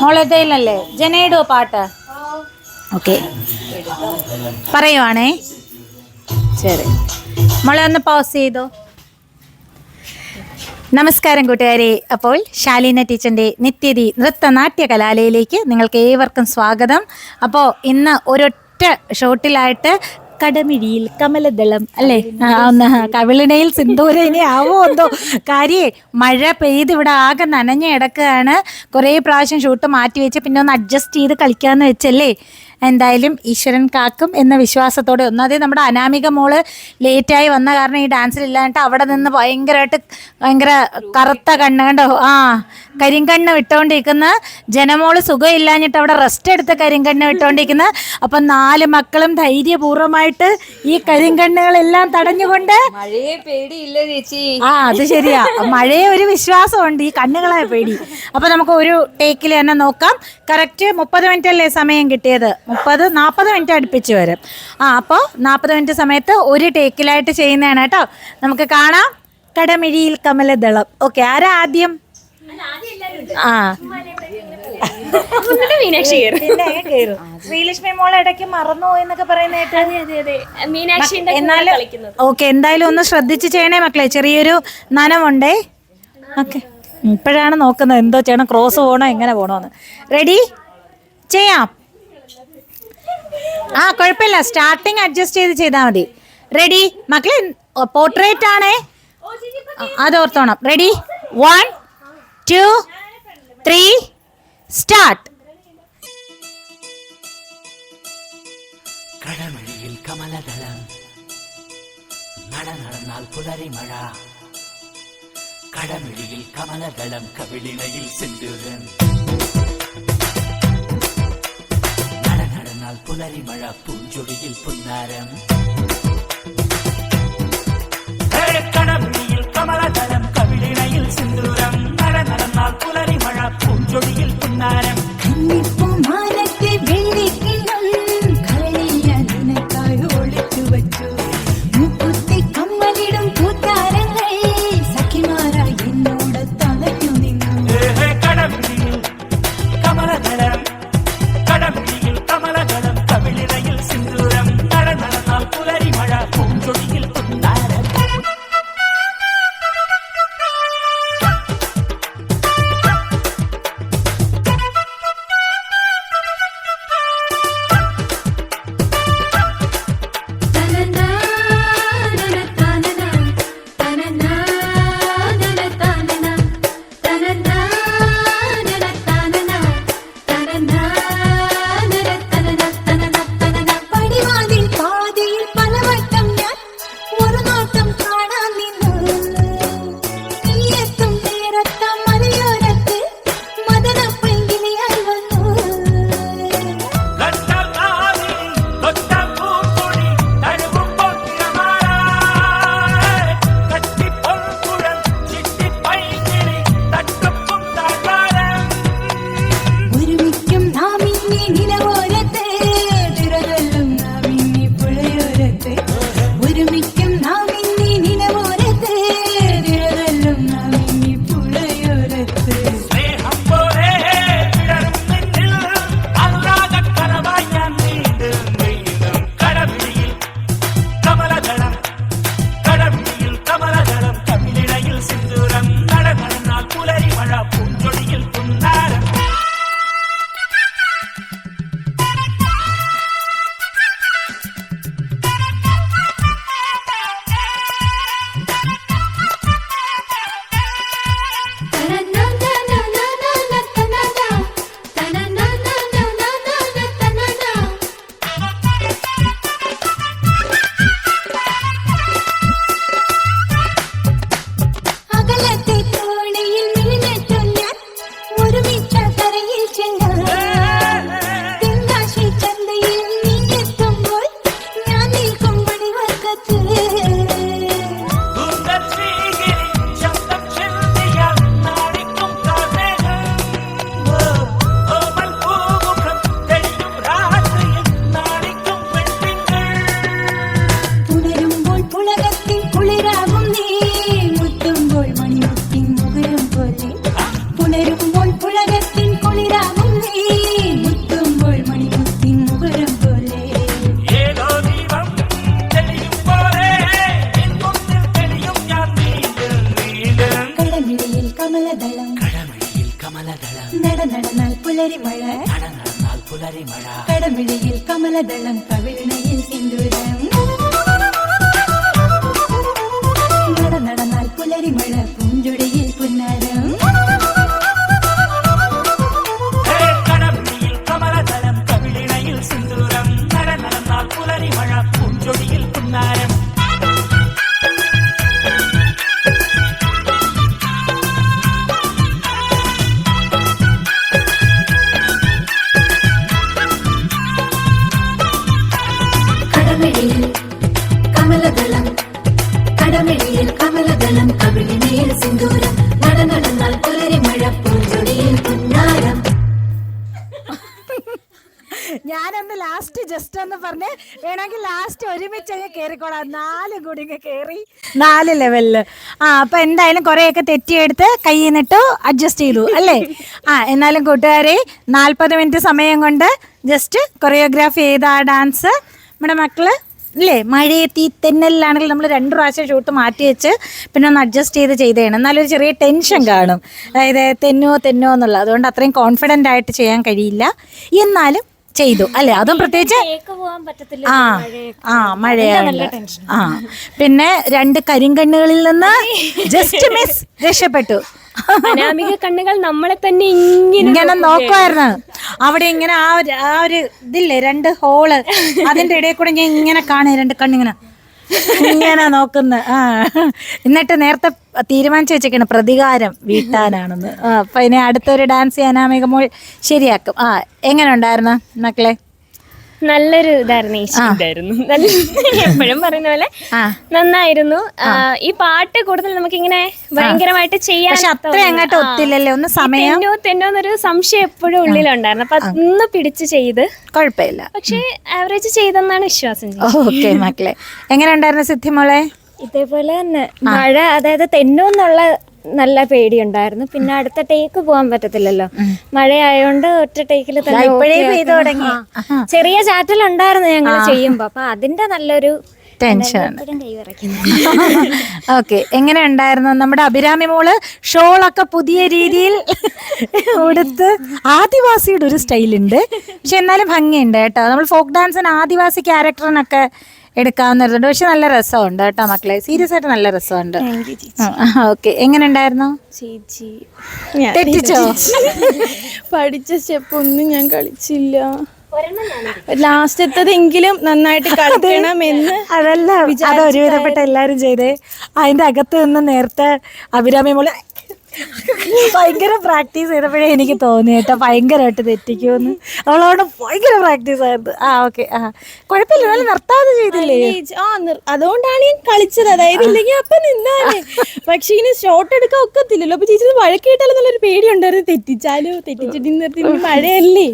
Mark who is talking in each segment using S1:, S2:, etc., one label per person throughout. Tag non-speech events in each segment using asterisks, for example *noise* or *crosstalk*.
S1: മോളതയിലല്ലേ ജനയുടെ പാട്ട്. ഓക്കെ. പറയുവാണേ. ശരി. മോളെ ഒന്ന് പൗസ് ചെയ്തോ. നമസ്കാരം കൂട്ടുകാരെ. അപ്പോൾ ശാലീന ടീച്ചറിന്റെ നിത്യതി നൃത്ത നാട്യ കലാലയയിലേക്ക് നിങ്ങൾക്ക് ഏവർക്കും സ്വാഗതം. അപ്പോൾ ഇന്ന് ഒരൊറ്റ ഷോട്ടിലായിട്ട് കടമിഴിയിൽ കമലദളം അല്ലേ? ഒന്ന് സിന്ദൂര ഇനി ആവോ എന്തോ? കാര്യേ മഴ പെയ്ത് ഇവിടെ ആകെ നനഞ്ഞ് കിടക്കുകയാണ്. കുറേ പ്രാവശ്യം ഷൂട്ട് മാറ്റി വെച്ച് പിന്നെ ഒന്ന് അഡ്ജസ്റ്റ് ചെയ്ത് കളിക്കാമെന്ന് വെച്ചല്ലേ? എന്തായാലും ഈശ്വരൻ കാക്കും എന്ന വിശ്വാസത്തോടെ ഒന്നാതെ നമ്മുടെ അനാമിക മോൾ ലേറ്റായി വന്ന കാരണം ഈ ഡാൻസിൽ ഇല്ലാണ്ട് അവിടെ നിന്ന് ഭയങ്കരമായിട്ട് ഭയങ്കര കറുത്ത കണ്ണ് കണ്ടോ? ആ കരിങ്കണ്ണ് വിട്ടുകൊണ്ടിരിക്കുന്ന ജനമോൾ സുഖമില്ലാഞ്ഞിട്ട് അവിടെ റെസ്റ്റ് എടുത്ത് കരിങ്കണ്ണ് വിട്ടുകൊണ്ടിരിക്കുന്ന അപ്പം നാല് മക്കളും ധൈര്യപൂർവമായിട്ട് ഈ കരിങ്കണ്ണുകളെല്ലാം തടഞ്ഞുകൊണ്ട്
S2: മഴയെ പേടിയില്ല ചേച്ചി.
S1: ആ അത് ശരിയാ. മഴയെ ഒരു വിശ്വാസമുണ്ട്. ഈ കണ്ണുകളെ പേടി. അപ്പൊ നമുക്ക് ഒരു ടേക്കിൽ തന്നെ നോക്കാം. കറക്റ്റ് മുപ്പത് മിനിറ്റ് അല്ലേ സമയം കിട്ടിയത്? മുപ്പത് നാൽപ്പത് മിനിറ്റ് അടുപ്പിച്ച് വരും. ആ അപ്പോൾ നാൽപ്പത് മിനിറ്റ് സമയത്ത് ഒരു ടേക്കിലായിട്ട് ചെയ്യുന്നതാണ് കേട്ടോ. നമുക്ക് കാണാം. കടമിഴിയിൽ കമലദളം. ഓക്കെ ആരാ ആദ്യം? ആ.
S2: മീനാക്ഷി.
S1: ശ്രീലക്ഷ്മി മോളെ ഇടയ്ക്ക് മറന്നു എന്നൊക്കെ പറയുന്ന കേട്ട്.
S2: അതെ അതെ അതെ. കൂടെ
S1: എന്നാലും ഓക്കെ എന്തായാലും ഒന്ന് ശ്രദ്ധിച്ച് ചെയ്യണേ മക്കളെ. ചെറിയൊരു നനമുണ്ടേ ഓക്കെ ഇപ്പോഴാണ് നോക്കുന്നത് എന്തോ ചെയ്യണം. ക്രോസ് പോകണോ എങ്ങനെ പോകണമെന്ന് റെഡി ചെയ്യാം. ആ കുഴപ്പമില്ല. സ്റ്റാർട്ടിങ് അഡ്ജസ്റ്റ് ചെയ്ത് ചെയ്താൽ മതി. റെഡി മക്കളെ പോർട്രേറ്റ് ആണേ. ആ, അത് ഓർത്തോണം. Ready one two three start
S3: കടമഴിയിൽ കമലദളം നട നടന്നാൽ പുലരി മഴ. കടമിഴിയിൽ കമലദളം കവിളിണയിൽ സിന്ദൂരൻ നട
S4: புலனால் புலரி மழ பூஞ்சொடியில் புன்னாரம். கடமையில் கமலதளம் கவிழினையில் சிந்தூரம். நடநடனால்
S3: புலரி மழ பூஞ்சொடியில் புன்னாரம். கமலதளம். கடமிழியில் கமலதளம். நட நடனால் புலரி மழை.
S4: நட நடனால் புலரி மழை. கடமிழியில் கமலதளம் கவிழ்நையில் சிந்துரம். நட நடனால் புலரி மழை
S1: பூஞ்சுடையில் புன்னாரம் ജസ്റ്റ് ഒന്ന് പറഞ്ഞ് വേണമെങ്കിൽ ലാസ്റ്റ് ഒരുമിച്ച് അങ്ങ് കയറിക്കോളാം നാലും കൂടി ഇങ്ങ് കയറി നാല് ലെവലിൽ ആ അപ്പൊ എന്തായാലും കുറെയൊക്കെ തെറ്റിയെടുത്ത് കയ്യിൽ നിട്ടു അഡ്ജസ്റ്റ് ചെയ്തു അല്ലേ? ആ എന്നാലും കൂട്ടുകാരെ നാൽപ്പത് മിനിറ്റ് സമയം കൊണ്ട് ജസ്റ്റ് കൊറിയോഗ്രാഫി ചെയ്ത ആ ഡാൻസ് നമ്മുടെ മക്കൾ അല്ലേ മഴയെത്തി തെന്നലിലാണെങ്കിൽ നമ്മൾ രണ്ട് പ്രാവശ്യം ഷൂട്ട് മാറ്റി വെച്ച് പിന്നെ ഒന്ന് അഡ്ജസ്റ്റ് ചെയ്ത് ചെയ്തതാണ് എന്നാലൊരു ചെറിയ ടെൻഷൻ കാണും. അതായത് തെന്നോ തെന്നോ എന്നുള്ളത് അതുകൊണ്ട് അത്രയും കോൺഫിഡന്റ് ആയിട്ട് ചെയ്യാൻ കഴിയില്ല. എന്നാലും ചെയ്തു. അല്ലെ? അതും പ്രത്യേകിച്ച് ആ ആ മഴയാണ്. ആ. പിന്നെ രണ്ട് കരിങ്കണ്ണുകളിൽ നിന്ന് *laughs* ജസ്റ്റ് മിസ് രക്ഷപ്പെട്ടു.
S2: അനാമിക കണ്ണുകൾ നമ്മളെ തന്നെ ഇങ്ങനെ
S1: ഇങ്ങനെ നോക്കുമായിരുന്നു അവിടെ ഇങ്ങനെ ആ ഒരു ആ ഒരു ഇതില്ലേ? രണ്ട് ഹോൾ അതിന്റെ ഇടയിൽ കൂടെ ഞാൻ ഇങ്ങനെ കാണുക രണ്ട് കണ്ണിങ്ങനെ. ഇങ്ങനെ നോക്കുന്ന. ആ. എന്നിട്ട് നേരത്തെ തീരുമാനിച്ചു വെച്ചേക്കാണ് പ്രതികാരം വീട്ടാനാണെന്ന്. ആ അപ്പൊ ഇനി അടുത്തൊരു ഡാൻസ് മോൾ ശരിയാക്കും. ആ എങ്ങനെ ഉണ്ടായിരുന്നു മക്കളെ?
S2: നല്ലൊരു ഇതായിരുന്നു ഈ ഇതായിരുന്നു നല്ല എപ്പോഴും പറയുന്ന പോലെ. നന്നായിരുന്നു. ഈ പാട്ട് കൂടുതൽ നമുക്ക് ഇങ്ങനെ ഭയങ്കരമായിട്ട് ചെയ്യാൻ
S1: പക്ഷെ അത്ര അങ്ങോട്ട് ഒത്തില്ലല്ലേ? ഒന്ന് സമയം?
S2: തെന്നോ തെന്നോ എന്നൊരു സംശയം എപ്പോഴും ഉള്ളിലുണ്ടായിരുന്നു. അപ്പൊ ഒന്ന് പിടിച്ച് ചെയ്ത്.
S1: കുഴപ്പമില്ല.
S2: പക്ഷെ ആവറേജ് ചെയ്തെന്നാണ് വിശ്വാസം
S1: ഓക്കെ മക്കളെ. എങ്ങനെ ഉണ്ടായിരുന്നു സിദ്ധിമോളെ
S5: ഇതേപോലെ തന്നെ. മഴ അതായത് തെന്നൂന്നുള്ള നല്ല പേടിയുണ്ടായിരുന്നു. പിന്നെ അടുത്ത ടേക്ക് പോകാൻ പറ്റത്തില്ലല്ലോ. മഴയായോണ്ട് ഒറ്റ ടേക്കിൽ തന്നെ ചെറിയ ചാറ്റൽ ഉണ്ടായിരുന്നു ഞങ്ങൾ ചെയ്യുമ്പോ. അപ്പൊ അതിന്റെ നല്ലൊരു
S1: ടെൻഷൻ ഓക്കെ എങ്ങനെ ഉണ്ടായിരുന്നു? നമ്മുടെ അഭിരാമി മോൾ ഷോളൊക്കെ പുതിയ രീതിയിൽ ഉടുത്ത് ആദിവാസിയുടെ ഒരു സ്റ്റൈലുണ്ട്. പക്ഷെ എന്നാലും ഭംഗിയുണ്ട് കേട്ടോ. നമ്മൾ ഫോക്ക് ഡാൻസിന് ആദിവാസി ക്യാരക്ടറിനൊക്കെ എടുക്കാവുന്നതുണ്ട് പക്ഷെ നല്ല രസമുണ്ട് കേട്ടോ മക്കളെ. സീരിയസ് ആയിട്ട് നല്ല രസമുണ്ട്. ഓക്കെ എങ്ങനെ ഉണ്ടായിരുന്നു
S5: ചേച്ചി
S1: തെറ്റിച്ചോ? *laughs*
S6: പഠിച്ച സ്റ്റെപ്പ് ഒന്നും ഞാൻ കളിച്ചില്ല. ലാസ്റ്റത്തതെങ്കിലും നന്നായിട്ട് കളിക്കണമെന്ന്
S1: അതല്ല അത് ഒരുവിധപ്പെട്ട എല്ലാരും ചെയ്തേ. അതിന്റെ അകത്ത് നിന്ന് നേരത്തെ അഭിരാമി മോൾ ഭയങ്കര പ്രാക്ടീസ് ചെയ്തപ്പോഴേ എനിക്ക് തോന്നി കേട്ടോ ഭയങ്കരമായിട്ട് തെറ്റിക്കുമെന്ന്. അവളോട് ഭയങ്കര പ്രാക്ടീസ് ആയിരുന്നു ആ ഓക്കെ ആ. കുഴപ്പമില്ല നല്ല നിർത്താതെ ചെയ്തില്ലേ?
S6: ആ അതുകൊണ്ടാണ് ഞാൻ കളിച്ചത്. അതായത് ഇല്ലെങ്കിൽ അപ്പൊ നിന്നാലേ പക്ഷെ ഇങ്ങനെ ഷോട്ട് എടുക്കാൻ ഒക്കത്തില്ലല്ലോ. അപ്പൊ ചേച്ചി വഴക്ക് കേട്ടാലും നല്ലൊരു പേടിയുണ്ടായിരുന്നു. തെറ്റിച്ചാലോ തെറ്റിച്ചിട്ട് നിർത്തി മഴയല്ലേ?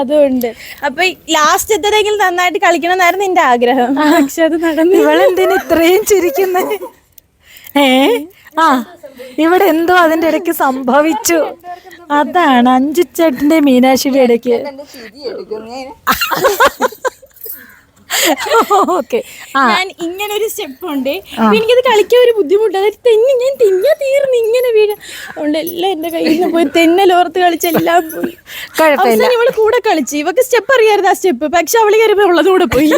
S6: അതുകൊണ്ട്. അപ്പൊ ലാസ്റ്റ് എത്തതെങ്കിലും നന്നായിട്ട് കളിക്കണം എന്നായിരുന്നു എന്റെ ആഗ്രഹം പക്ഷെ അത് നടന്നു
S1: ഇവളെന്തിനു ഇത്രയും ചിരിക്കുന്നത് ഏ? ആ ഇവിടെ എന്തോ അതിന്റെ ഇടയ്ക്ക് സംഭവിച്ചു. അതാണ് അഞ്ചു ചേട്ടന്റെ മീനാക്ഷിയുടെ ഇടയ്ക്ക്. ഓക്കെ.
S6: ഞാൻ ഇങ്ങനെ ഒരു സ്റ്റെപ്പ് ഉണ്ട് എനിക്കത് കളിക്കാൻ ഒരു ബുദ്ധിമുട്ട്. അതായത് തെന്നി ഞാൻ തെന്നാ തീർന്നു ഇങ്ങനെ വീഴ. അതുകൊണ്ട് എല്ലാം എന്റെ കയ്യിൽ നിന്ന് പോയി തെന്നലോർത്ത് കളിച്ചെല്ലാം പോയി. അവസാനം ഇവൾ കൂടെ കളിച്ചു. ഇവക്ക് സ്റ്റെപ്പ് അറിയായിരുന്നു ആ സ്റ്റെപ്പ്. പക്ഷെ അവൾ കയറിയപ്പോ ഉള്ളത് കൂടെ പോയി.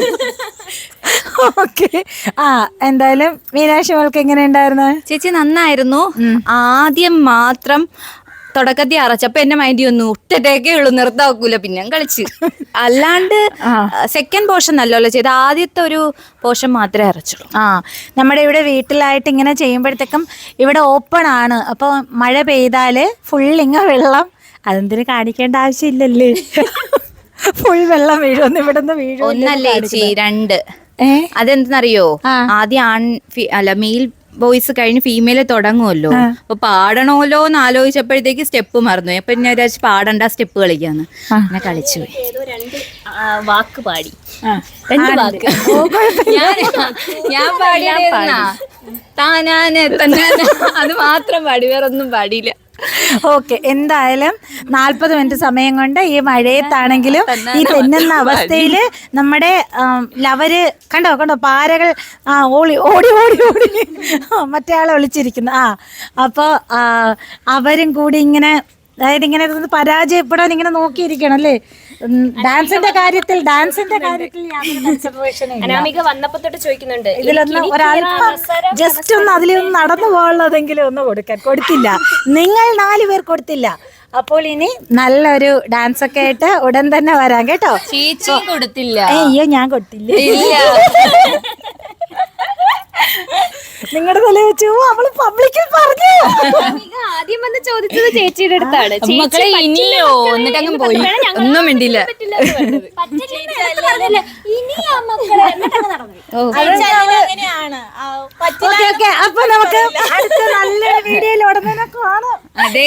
S1: ഓക്കെ. ആ എന്തായാലും മീനാക്ഷി അവൾക്ക് എങ്ങനെ ഉണ്ടായിരുന്നു?
S7: ചേച്ചി നന്നായിരുന്നു. ആദ്യം മാത്രം തുടക്കത്തിൽ അറച്ചപ്പോ എന്റെ മൈൻഡ് ഒന്നും ഒറ്റത്തേക്കേ ഉള്ളൂ നിർത്താക്കൂല പിന്നെ കളിച്ച്. അല്ലാണ്ട് സെക്കൻഡ് പോർഷൻ നല്ലല്ലോ ചെയ്ത് ആദ്യത്തെ ഒരു പോർഷൻ മാത്രമേ അറച്ചുള്ളൂ.
S1: ആ നമ്മുടെ ഇവിടെ വീട്ടിലായിട്ട് ഇങ്ങനെ ചെയ്യുമ്പോഴത്തേക്കും ഇവിടെ ഓപ്പൺ ആണ്. അപ്പോൾ മഴ പെയ്താൽ ഫുള്ളിങ്ങ വെള്ളം. അതെന്തിനു കാണിക്കേണ്ട ആവശ്യമില്ലല്ലേ? ഫുൾ വെള്ളം വീഴുമെന്ന് ഇവിടെ നിന്ന്
S7: ഒന്നല്ലേ ചേച്ചി രണ്ട്. അതെന്തെന്നറിയോ? ആദ്യം ആൺ അല്ല മെയിൽ വോയിസ് കഴിഞ്ഞ് ഫീമെയിൽ തുടങ്ങുമല്ലോ അപ്പൊ പാടണമല്ലോ എന്ന് ആലോചിച്ചപ്പോഴത്തേക്ക് സ്റ്റെപ്പ് മറന്നു അപ്പൊ ഞാൻ വിചാരിച്ചു പാടണ്ട സ്റ്റെപ്പ് കളിക്കാന്ന്. അങ്ങനെ കളിച്ചു പോയി.
S2: ഏതോ രണ്ട് വാക്ക് പാടി. രണ്ട് വാക്ക്.
S7: ഞാൻ ഞാൻ തന്നാന്. അത് മാത്രം പാടി വേറെ ഒന്നും പാടിയില്ല.
S1: ഓക്കെ എന്തായാലും നാൽപ്പത് മിനിറ്റ് സമയം കൊണ്ട് ഈ മഴയത്താണെങ്കിലും ഈ തെന്നുന്ന അവസ്ഥയിൽ നമ്മുടെ ലവര് കണ്ടോ കണ്ടോ പാരകൾ ആ ഓടി ഓടി ഓടി. ഓടി മറ്റേ ആളെ ഒളിച്ചിരിക്കുന്നു ആ അപ്പോൾ അവരും കൂടി ഇങ്ങനെ അതായത് ഇങ്ങനെ പരാജയപ്പെടാൻ ഇങ്ങനെ നോക്കിയിരിക്കണം അല്ലേ? ഡാൻസിന്റെ കാര്യത്തിൽ ഡാൻസിന്റെ കാര്യത്തിൽ.
S2: അനാമിക വന്നപ്പോ തൊട്ട് ചോദിക്കുന്നുണ്ട്.
S1: ഇതിലൊന്ന് ഒരല്പം ജസ്റ്റ് ഒന്ന് അതിലൊന്ന് നടന്നു പോകാനുള്ളതെങ്കിലും ഒന്ന് കൊടുക്കാൻ കൊടുത്തില്ല. *laughs* നിങ്ങൾ നാലു പേർ കൊടുത്തില്ല. അപ്പോൾ ഇനി നല്ലൊരു ഡാൻസ് ഒക്കെ ആയിട്ട് ഉടൻ തന്നെ വരാം കേട്ടോ.
S7: ചേച്ചി കൊടുത്തില്ല.
S1: അയ്യോ ഞാൻ കൊടുത്തില്ല. നിങ്ങളുടെ തല വെച്ചു അവൾ പബ്ലിക്കിൽ പറഞ്ഞു. *laughs*
S2: ആദ്യം വന്ന് ചോദിച്ചത് ചേച്ചിയുടെ അടുത്താണ്.
S7: മക്കളെ ഇനിയോ? *laughs* എന്നിട്ട് അങ്ങ് പോയി. ഒന്നും മിണ്ടില്ല
S6: അങ്ങനെയാണ്.
S1: Okay okay. അപ്പൊ നമുക്ക് അടുത്ത നല്ലൊരു വീഡിയോയിൽ ഉടനെ കാണാം.
S7: അതെ.